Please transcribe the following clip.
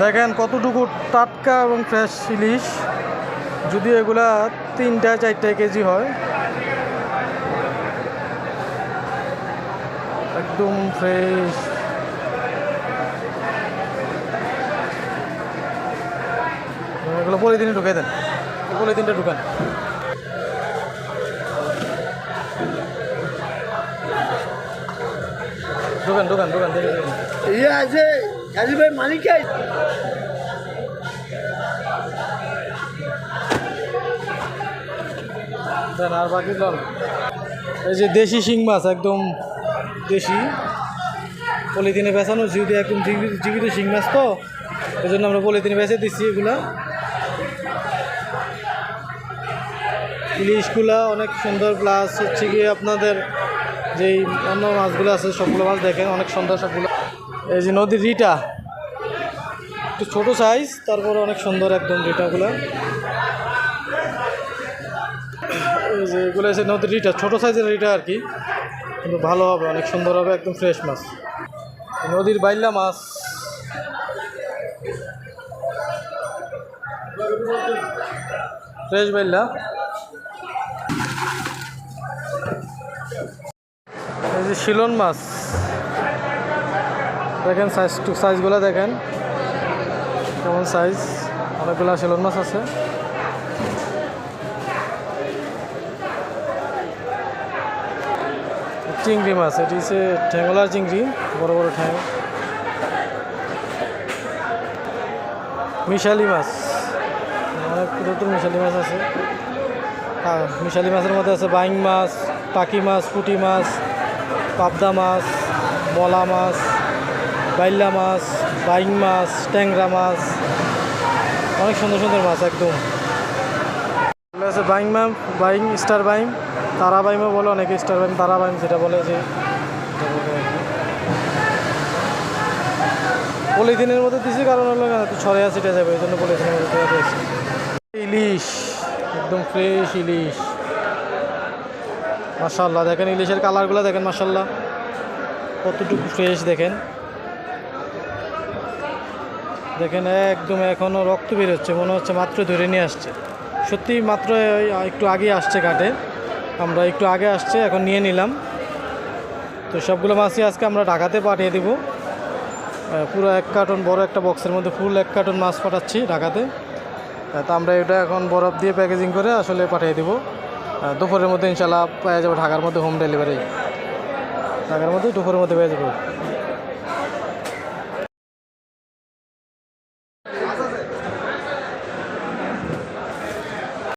দেখেন কতটুকু টাটকা এবং ফ্রেশ ইলিশ। যদি এগুলা তিনটা, চারটা কেজি হয়। একদম ফ্রেশ এগুলো পলিথিনে ঢুকে দেন। পলিথিনটা ঢুকান। ঢুকান ঢুকান ঢুকান। ইয়ে আছে কাজী ভাই আর বাকি লন। এই যে দেশি শিং মাছ, একদম দেশি। পলিথিনে বেচানো যেহেতু একদম জীবিত জীবিত শিং মাছ তো এই জন্য আমরা পলিথিনে বেচে দিচ্ছি এগুলা। ইলিশগুলা অনেক সুন্দর প্লাস হচ্ছে গিয়ে আপনাদের যেই অন্য মাছগুলো আছে, সবগুলো মাছ দেখেন, অনেক সুন্দর সবগুলো। এই যে নদীর রিটা। একটু ছোটো সাইজ তারপরে অনেক সুন্দর একদম রিটাগুলো। এই যে এগুলো আছে নদীর রিটা, ছোটো সাইজের রিটা আর কি। কিন্তু ভালো হবে, অনেক সুন্দর হবে, একদম ফ্রেশ মাছ। নদীর বাইল্লা মাছ। ফ্রেশ বাইল্লা। এই যে শিলন মাছ। দেখেন সাইজ সাইজগুলো দেখেন। কেমন সাইজ অনেকগুলো শিলন মাছ আছে। চিংড়ি মাছ, এটি হচ্ছে ঠ্যাংলার চিংড়ি, বড় বড় ঠ্যাং মিশালি মাছ। অনেক নতুন মিশালি মাছ আছে। মিশালি মাছের মধ্যে আছে বাইং মাছ টাকি মাছ, পুঁটি মাছ, পাবদা মাছ, মলা মাছ। বাইল্লা মাছ, বাইং মাছ, ট্যাংরা মাছ, অনেক সুন্দর সুন্দর মাছ একদম। আছে বাইং ম্যাম বাইং, স্টার বাইং, তারা বাইমও বলে, অনেকে স্টার বাইম তারা বাইম যেটা বলে যে পলিথিনের মধ্যে দিছি, কারণ হলো ছড়ে আছে এটা যাবে, এই জন্য পলিথিনের মধ্যে ইলিশ, একদম ফ্রেশ ইলিশ। মাসাল্লাহ দেখেন ইলিশের কালারগুলো দেখেন মাসাল্লাহ কতটুকু ফ্রেশ দেখেন। দেখেন একদম এখনও রক্ত বেরোচ্ছে মনে হচ্ছে মাত্র ধরে নিয়ে আসছে। সত্যি মাত্র একটু আগে আসছে ঘাটে আমরা একটু আগে আসছে, এখন নিয়ে নিলাম। তো সবগুলো মাছই আজকে আমরা ঢাকাতে পাঠিয়ে দিব। পুরো এক কার্টন, বড় একটা বক্সের মধ্যে ফুল এক কার্টন মাছ পাঠাচ্ছি ঢাকাতে। তো আমরা এটা এখন বরফ দিয়ে প্যাকেজিং করে আসলে পাঠিয়ে দিব। দুপুরের মধ্যে ইনশাল্লাহ পাওয়া যাবে ঢাকার মধ্যে হোম ডেলিভারি ঢাকার মধ্যে দুপুরের মধ্যে পেয়ে যাব।